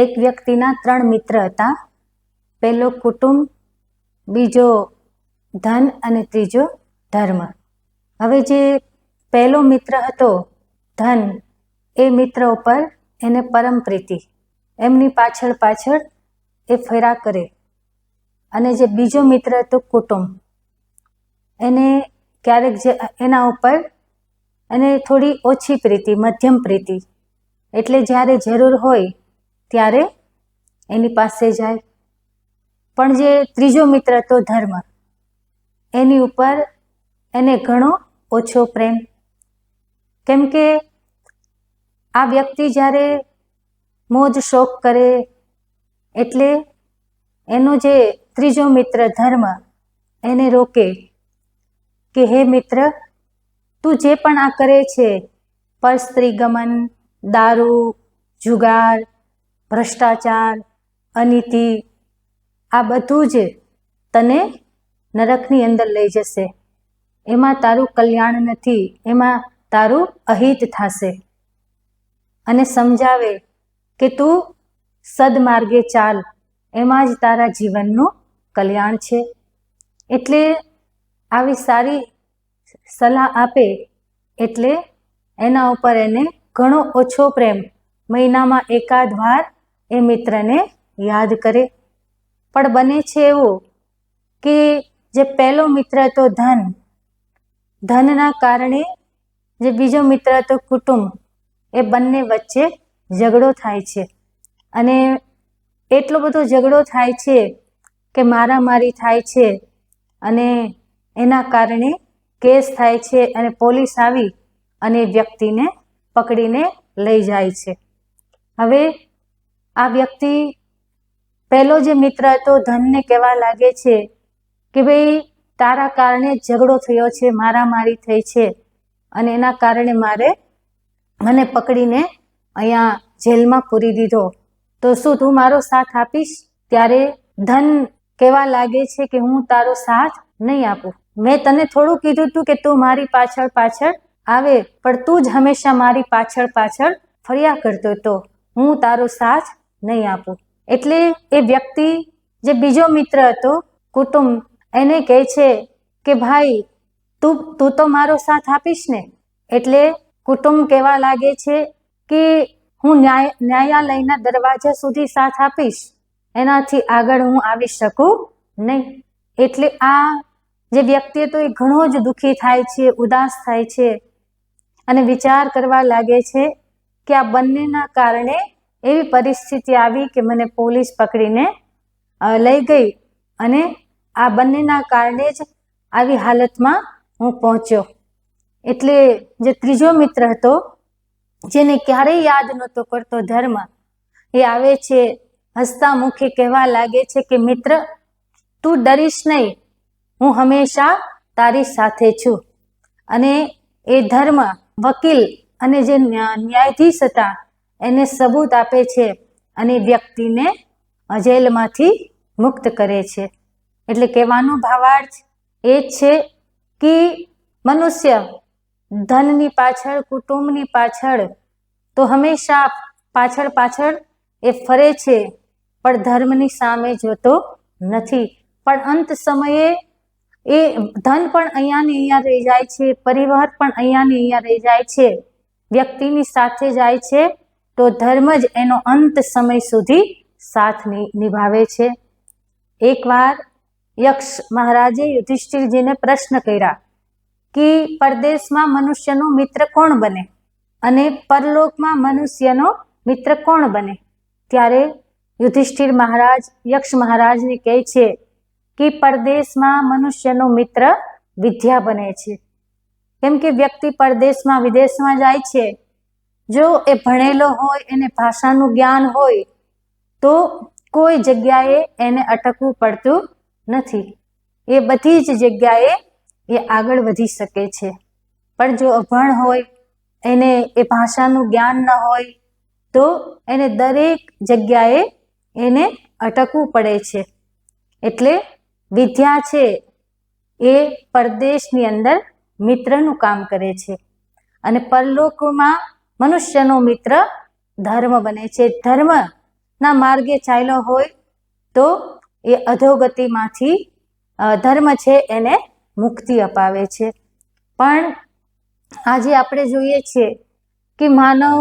એક વ્યક્તિના ત્રણ મિત્ર હતા. પહેલો કુટુંબ, બીજો ધન અને ત્રીજો ધર્મ. હવે જે પહેલો મિત્ર હતો, ધન, એ મિત્ર ઉપર એને પરમ પ્રીતિ. એમની પાછળ પાછળ એ ફેરા કરે. અને જે બીજો મિત્ર હતો, કુટુંબ, એને ક્યારેક જે એના ઉપર એને થોડી ઓછી પ્રીતિ, મધ્યમ પ્રીતિ. એટલે જ્યારે જરૂર હોય ત્યારે એની પાસે જાય. પણ જે ત્રીજો મિત્ર હતો ધર્મ, એની ઉપર એને ઘણો ઓછો પ્રેમ. કેમ કે આ વ્યક્તિ જ્યારે મોજ શોખ કરે એટલે એનો જે ત્રીજો મિત્ર ધર્મ, એને રોકે કે, હે મિત્ર, તું જે પણ આ કરે છે પર સ્ત્રી ગમન દારૂ, જુગાર ભ્રષ્ટાચાર, અનીતિ, આ બધું જ તને નરકની અંદર લઈ જશે. એમાં તારું કલ્યાણ નથી, એમાં તારું અહિત થશે. અને સમજાવે કે તું સદમાર્ગે ચાલ, એમાં જ તારા જીવનનું કલ્યાણ છે. એટલે આવી સારી સલાહ આપે, એટલે એના ઉપર એને ઘણો ઓછો પ્રેમ, મહિનામાં એકાદ વાર એ મિત્રને યાદ કરે. પણ બને છે એવું કે જે પહેલો મિત્ર હતો ધન. ધનના કારણે જે બીજો મિત્ર હતો કુટુંબ, એ બંને વચ્ચે ઝઘડો થાય છે. અને એટલો બધો ઝઘડો થાય છે કે મારામારી થાય છે અને એના કારણે કેસ થાય છે અને પોલીસ આવી અને વ્યક્તિને પકડીને લઈ જાય છે. હવે આ વ્યક્તિ પહેલો જે મિત્ર હતો, ધનને કહેવા લાગે છે કે ભાઈ, તારા કારણે ઝઘડો થયો છે, મારામારી થઈ છે અને એના કારણે મારે મને પકડીને અહીંયા જેલમાં પૂરી દીધો. તો શું તું મારો સાથ આપીશ? ત્યારે ધન કહેવા લાગે છે કે હું તારો સાથ નહીં આપું. મેં તને થોડું કીધું હતું કે તું મારી પાછળ પાછળ આવે, પણ તું જ હંમેશા મારી પાછળ પાછળ ફર્યા કરતો હતો હું તારો સાથ નહીં આપું. એટલે એ વ્યક્તિ જે બીજો મિત્ર હતો, કુટુંબ, એને કહે છે કે, ભાઈ, તું તું તો મારો સાથ આપીશ ને. એટલે કુટુંબ કહેવા લાગે છે કે, હું ન્યાય, ન્યાયાલયના દરવાજા સુધી સાથ આપીશ. એનાથી આગળ હું આવી શકું નહીં. એટલે આ જે વ્યક્તિ હતો, એ ઘણો જ દુઃખી થાય છે, ઉદાસ થાય છે. અને વિચાર કરવા લાગે છે કે આ બંનેના કારણે એવી પરિસ્થિતિ આવી કે મને પોલીસ પકડીને લઈ ગઈ અને આ બંનેના કારણે જ આવી હાલતમાં હું પહોંચ્યો. એટલે જે ત્રીજો મિત્ર હતો, જેને ક્યારેય યાદ નહોતો કરતો ધર્મ, એ આવે છે હસતા મુખે કહેવા લાગે છે કે, મિત્ર, તું ડરીશ નહીં. હું હંમેશા તારી સાથે છું. અને એ ધર્મ વકીલ અને જે ન્યાયાધીશ હતા એને સબૂત આપે છે અને વ્યક્તિને જેલમાંથી મુક્ત કરે છે. એટલે કહેવાનો ભાવાર્થ એ છે કે મનુષ્ય ધનની પાછળ, કુટુંબની પાછળ તો હંમેશા પાછળ પાછળ એ ફરે છે, પણ ધર્મની સામે જોતો નથી. પણ અંત સમયે એ ધન પણ અહીંયા ને અહીંયા રહી જાય છે, પરિવાર પણ અહીંયા ને અહીંયા રહી જાય છે, વ્યક્તિની સાથે જાય છે તો ધર્મ જ એનો અંત સમય સુધી સાથ નિભાવે છે. એકવાર યક્ષ મહારાજે યુધિષ્ઠિરજીને પ્રશ્ન કર્યા કે પરદેશમાં મનુષ્યનો મિત્ર કોણ બને અને પરલોકમાં મનુષ્યનો મિત્ર કોણ બને? ત્યારે યુધિષ્ઠિર મહારાજ, યક્ષ મહારાજને કહે છે કે પરદેશમાં મનુષ્યનો મિત્ર વિદ્યા બને છે. કેમ કે વ્યક્તિ પરદેશમાં વિદેશમાં જાય છે જો એ ભણેલો હોય, એને ભાષાનું જ્ઞાન હોય, તો કોઈ જગ્યાએ એને અટકવું પડતું નથી. એ બધી જ જગ્યાએ એ આગળ વધી શકે છે. પણ જો અભણ હોય, એને એ ભાષાનું જ્ઞાન ન હોય, તો એને દરેક જગ્યાએ એને અટકવું પડે છે. એટલે વિદ્યા છે એ પરદેશની અંદર મિત્રનું કામ કરે છે. અને પરલોકમાં મનુષ્યનો મિત્ર ધર્મ બને છે. ધર્મના માર્ગે ચાલ્યો હોય તો એ અધોગતિમાંથી ધર્મ છે એને મુક્તિ અપાવે છે. પણ આજે આપણે જોઈએ છીએ કે માનવ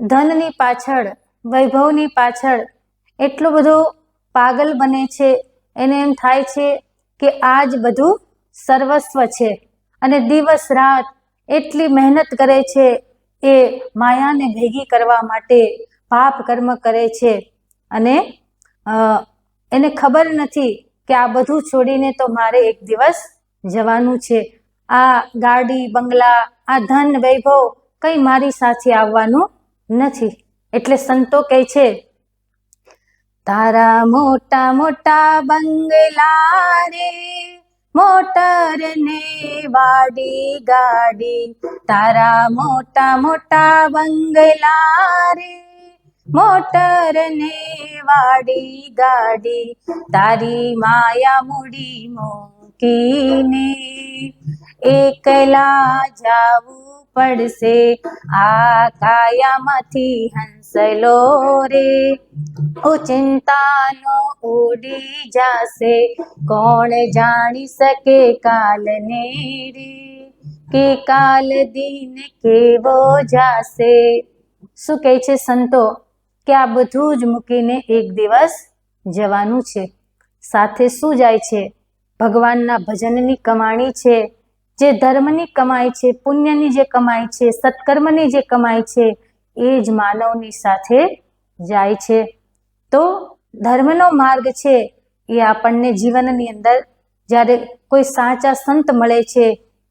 ધનની પાછળ, વૈભવની પાછળ એટલો બધો પાગલ બને છે. એને એમ થાય છે કે આ જ બધું સર્વસ્વ છે અને દિવસ રાત એટલી મહેનત કરે છે એ માયાને ભેગી કરવા માટે પાપ કર્મ કરે છે. અને એને ખબર નથી કે આ બધું છોડીને તો મારે એક દિવસ જવાનું છે. આ ગાડી, બંગલા, આ ધન, વૈભવ કંઈ મારી સાથે આવવાનું નથી. એટલે સંતો કહે છે, તારા મોટા મોટા બંગલા રે મોટર ને વાડી ગાડી. તારા મોટા મોટા બંગલા રે. મોટર ને વાડી ગાડી. તારી માયા મૂડી મૂકીને એકલા જાવું પડશે. આ કાયામાંથી હંસલો રે. ઓ ચિંતાનો ઉડી જાશે. કોણ જાણી શકે કાલને રે? કે કાલ દિન કેવો જાશે? શું કહે છે સંતો કે આ બધું જ મૂકીને એક દિવસ જવાનું છે? સાથે શું જાય છે? ભગવાનના ભજનની કમાણી છે. જે ધર્મની કમાઈ છે, પુણ્યની જે કમાઈ છે, સત્કર્મની જે કમાઈ છે, એ જ માનવની સાથે જાય છે. તો ધર્મનો માર્ગ છે એ આપણને જીવનની અંદર જ્યારે કોઈ સાચા સંત મળે છે,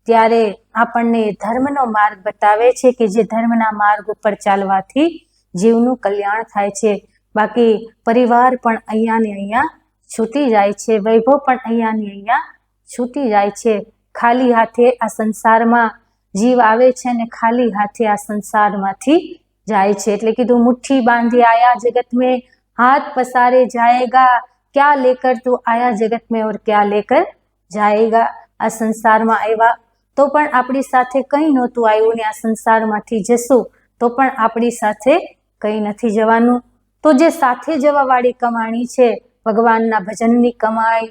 ત્યારે આપણને ધર્મનો માર્ગ બતાવે છે કે જે ધર્મના માર્ગ ઉપર ચાલવાથી જીવનું કલ્યાણ થાય છે. બાકી પરિવાર પણ અહીંયા ને અહીંયા છૂટી જાય છે, વૈભવ પણ અહીંયા ને અહીંયા છૂટી જાય છે. ખાલી હાથે આ સંસારમાં જીવ આવે છે અને ખાલી હાથે આ સંસારમાંથી જાય છે. એટલે કીધું, મુઠ્ઠી બાંધી આયા જગત મેં, હાથ પસારે જાયગા, ક્યાં લેકર તું આયા જગત મેં ઓર ક્યાં લેકર જાયગા? આ સંસારમાં આવ્યા તો પણ આપણી સાથે કંઈ નહોતું આવ્યું ને આ સંસારમાંથી જશું, તો પણ આપણી સાથે કંઈ નથી જવાનું. તો જે સાથે જવાવાળી કમાણી છે, ભગવાનના ભજનની કમાઈ,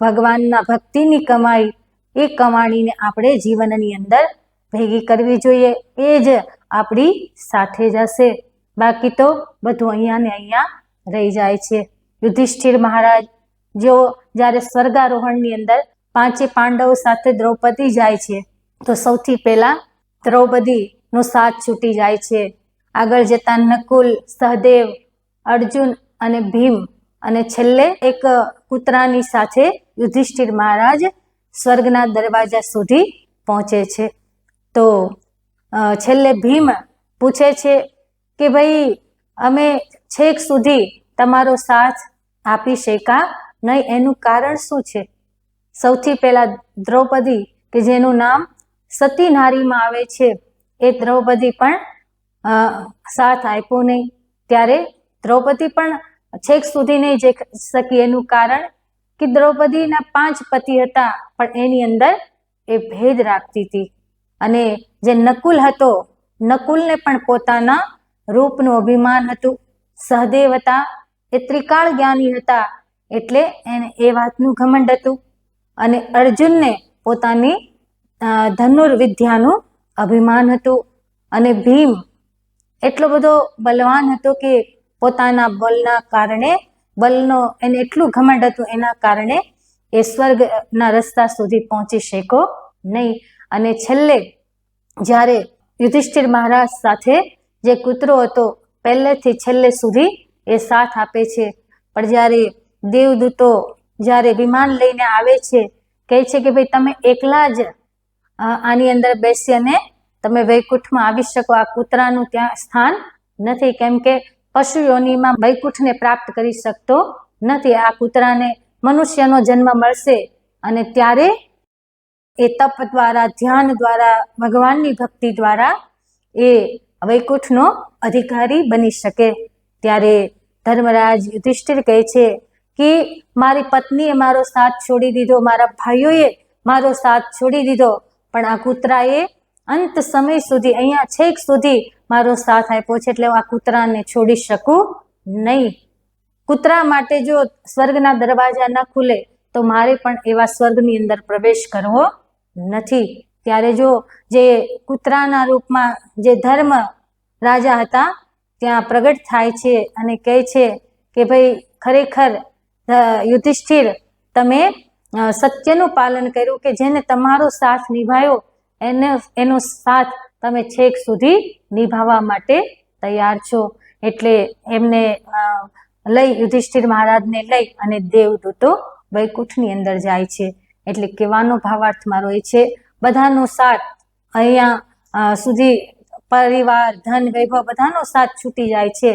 ભગવાનના ભક્તિની કમાઈ એ કમાણીને આપણે જીવનની અંદર ભેગી કરવી જોઈએ. એ જ આપણી સાથે જશે બાકી તો બધું અહીંયા ને અહીંયા રહી જાય છે. યુધિષ્ઠિર મહારાજ જો જ્યારે સ્વર્ગારોહણની અંદર પાંચે પાંડવો સાથે દ્રૌપદી જાય છે, તો સૌથી પહેલા દ્રૌપદીનો સાથ છૂટી જાય છે. આગળ જતા નકુલ, સહદેવ, અર્જુન અને ભીમ અને છેલ્લે એક કૂતરાની સાથે યુધિષ્ઠિર મહારાજ સ્વર્ગના દરવાજા સુધી પહોંચે છે. તો છેલ્લે ભીમ પૂછે છે કે ભાઈ, અમે છેક સુધી તમારો સાથ આપી શક્યા નહીં, એનું કારણ શું છે? સૌથી પહેલા દ્રૌપદી, કે જેનું નામ સતી નારીમાં આવે છે, એ દ્રૌપદી પણ સાથ આપ્યો નહીં. ત્યારે દ્રૌપદી પણ છેક સુધી નહીં જઈ શકી એનું કારણ કે દ્રૌપદીના પાંચ પતિ હતા, પણ એની અંદર એ ભેદ રાખતી હતી. અને જે નકુલ હતો, નકુલને પણ પોતાના રૂપનું અભિમાન હતું. સહદેવ હતા, એ ત્રિકાળ જ્ઞાની હતા, એટલે એને એ વાતનું ઘમંડ હતું. અને અર્જુનને પોતાની ધનુર્વિદ્યાનું અભિમાન હતું. અને ભીમ એટલો બધો બલવાન હતો કે પોતાના બલના કારણે બલનો એને એટલું ઘમંડ હતું એના કારણે એ સ્વર્ગના રસ્તા સુધી પહોંચી શક્યો નહીં. અને છેલ્લે જ્યારે યુધિષ્ઠિર મહારાજ સાથે જે કૂતરો હતો, પહેલેથી છેલ્લે સુધી એ સાથ આપે છે. પણ જ્યારે દેવદૂતો જ્યારે વિમાન લઈને આવે છે, કહે છે કે ભાઈ, તમે એકલા જ આની અંદર બેસી અને તમે વૈકુંઠમાં આવી શકો. આ કૂતરાનું ત્યાં સ્થાન નથી. કેમ કે પશુ યોનિમાં વૈકુંઠને પ્રાપ્ત કરી શકતો નથી. આ કૂતરાને મનુષ્યનો જન્મ મળશે અને ત્યારે એ તપ દ્વારા, ધ્યાન દ્વારા, ભગવાનની ભક્તિ દ્વારા એ વૈકુંઠનો અધિકારી બની શકે. ત્યારે ધર્મરાજ યુધિષ્ઠિર કહે છે કે, મારી પત્નીએ મારો સાથ છોડી દીધો, મારા ભાઈઓએ મારો સાથ છોડી દીધો, પણ આ કૂતરાએ અંત સમય સુધી, અહીંયા છેક સુધી મારો સાથ આપ્યો છે, એટલે હું આ કૂતરાને છોડી શકું નહીં. કૂતરા માટે જો સ્વર્ગના દરવાજા ન ખુલે, તો મારે પણ એવા સ્વર્ગની અંદર પ્રવેશ કરવો નથી. ત્યારે જો જે કૂતરાના રૂપમાં જે ધર્મ રાજા હતા, ત્યાં પ્રગટ થાય છે અને કહે છે કે ભાઈ, ખરેખર યુધિષ્ઠિર, તમે સત્યનું પાલન કર્યું કે જેને તમારો સાથ નિભાયો એને, એનો સાથ તમે છેક સુધી નિભાવવા માટે તૈયાર છો. એટલે એમને લઈ, યુધિષ્ઠિર મહારાજને લઈ અને દેવદૂતો વૈકુંઠની અંદર જાય છે. એટલે કહેવાનો ભાવાર્થ મારો એ છે, બધાનો સાથ અહીંયા સુધી પરિવાર, ધન, વૈભવ બધાનો સાથ છૂટી જાય છે.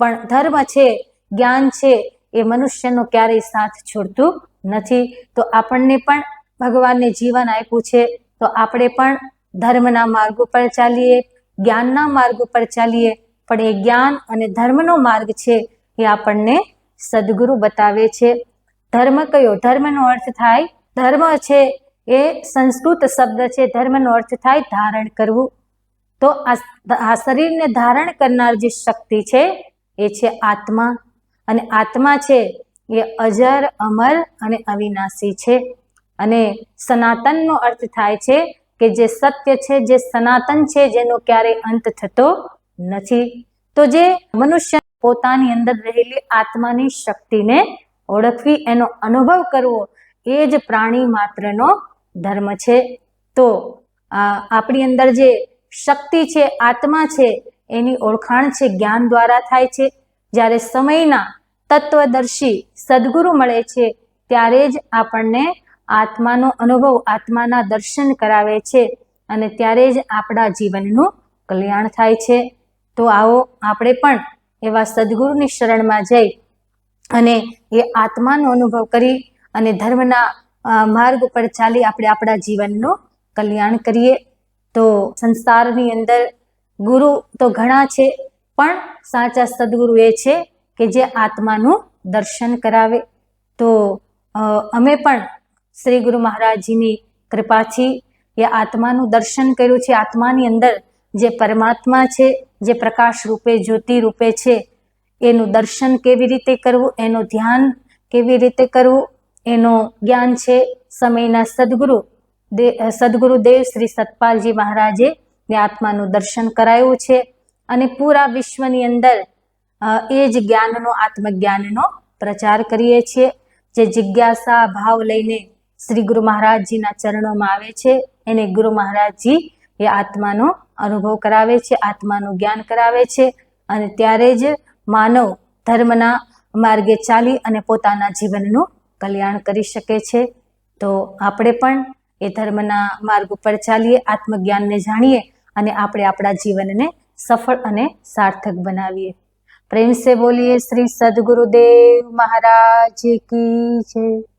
પણ ધર્મ છે, જ્ઞાન છે, એ મનુષ્યનો ક્યારેય સાથ છોડતું નથી. તો આપણને પણ ભગવાનને જીવન આપ્યું છે. તો આપણે પણ ધર્મના માર્ગ ઉપર ચાલીએ, જ્ઞાનના માર્ગ ઉપર ચાલીએ. પણ એ જ્ઞાન અને ધર્મનો માર્ગ છે એ આપણને સદગુરુ બતાવે છે. ધર્મ કયો? ધર્મનો અર્થ થાય ધર્મ છે એ સંસ્કૃત શબ્દ છે. ધર્મનો અર્થ થાય ધારણ કરવું. તો આ શરીરને ધારણ કરનાર જે શક્તિ છે એ છે આત્મા. અને આત્મા છે એ અજર, અમર અને અવિનાશી છે. અને સનાતનનો અર્થ થાય છે કે જે સત્ય છે, જે સનાતન છે, જેનો ક્યારેય અંત થતો નથી. તો જે મનુષ્ય પોતાની અંદર રહેલી આત્માની શક્તિને ઓળખવી, એનો અનુભવ કરવો, એ જ પ્રાણી માત્રનો ધર્મ છે. તો આપણી અંદર જે શક્તિ છે, આત્મા છે, એની ઓળખાણ છે જ્ઞાન દ્વારા થાય છે. જ્યારે સમયના તત્વદર્શી સદગુરુ મળે છે, ત્યારે જ આપણને આત્માનો અનુભવ આત્માના દર્શન કરાવે છે અને ત્યારે જ આપણા જીવનનું કલ્યાણ થાય છે. તો આવો આપણે પણ એવા સદગુરુની શરણમાં જઈ અને એ આત્માનો અનુભવ કરી અને ધર્મના માર્ગ પર ચાલી આપણે આપણા જીવનનું કલ્યાણ કરીએ. તો સંસારની અંદર ગુરુ તો ઘણા છે, પણ સાચા સદગુરુ એ છે કે જે આત્માનું દર્શન કરાવે. તો અમે પણ શ્રી ગુરુ મહારાજજીની કૃપાથી એ આત્માનું દર્શન કર્યું છે. આત્માની અંદર જે પરમાત્મા છે, જે પ્રકાશ રૂપે, જ્યોતિ રૂપે છે, એનું દર્શન કેવી રીતે કરવું, એનું ધ્યાન કેવી રીતે કરવું, એનું જ્ઞાન છે. સમયના સદગુરુ દે સદગુરુદેવ શ્રી સતપાલજી મહારાજે એ આત્માનું દર્શન કરાયું છે અને પૂરા વિશ્વની અંદર એ જ જ્ઞાનનો, આત્મજ્ઞાનનો પ્રચાર કરીએ છીએ. જે જિજ્ઞાસા, ભાવ લઈને શ્રી ગુરુ મહારાજજીના ચરણોમાં આવે છે. એને ગુરુ મહારાજજી એ આત્માનો અનુભવ કરાવે છે, આત્માનું જ્ઞાન કરાવે છે અને ત્યારે જ માનવ ધર્મના માર્ગે ચાલી અને પોતાના જીવનનું કલ્યાણ કરી શકે છે. તો આપણે પણ એ ધર્મના માર્ગ ઉપર ચાલીએ, આત્મજ્ઞાનને જાણીએ અને આપણે આપણા જીવનને સફળ અને સાર્થક બનાવીએ. પ્રેમ સે બોલીએ શ્રી સદગુરુદેવ મહારાજ કી જય.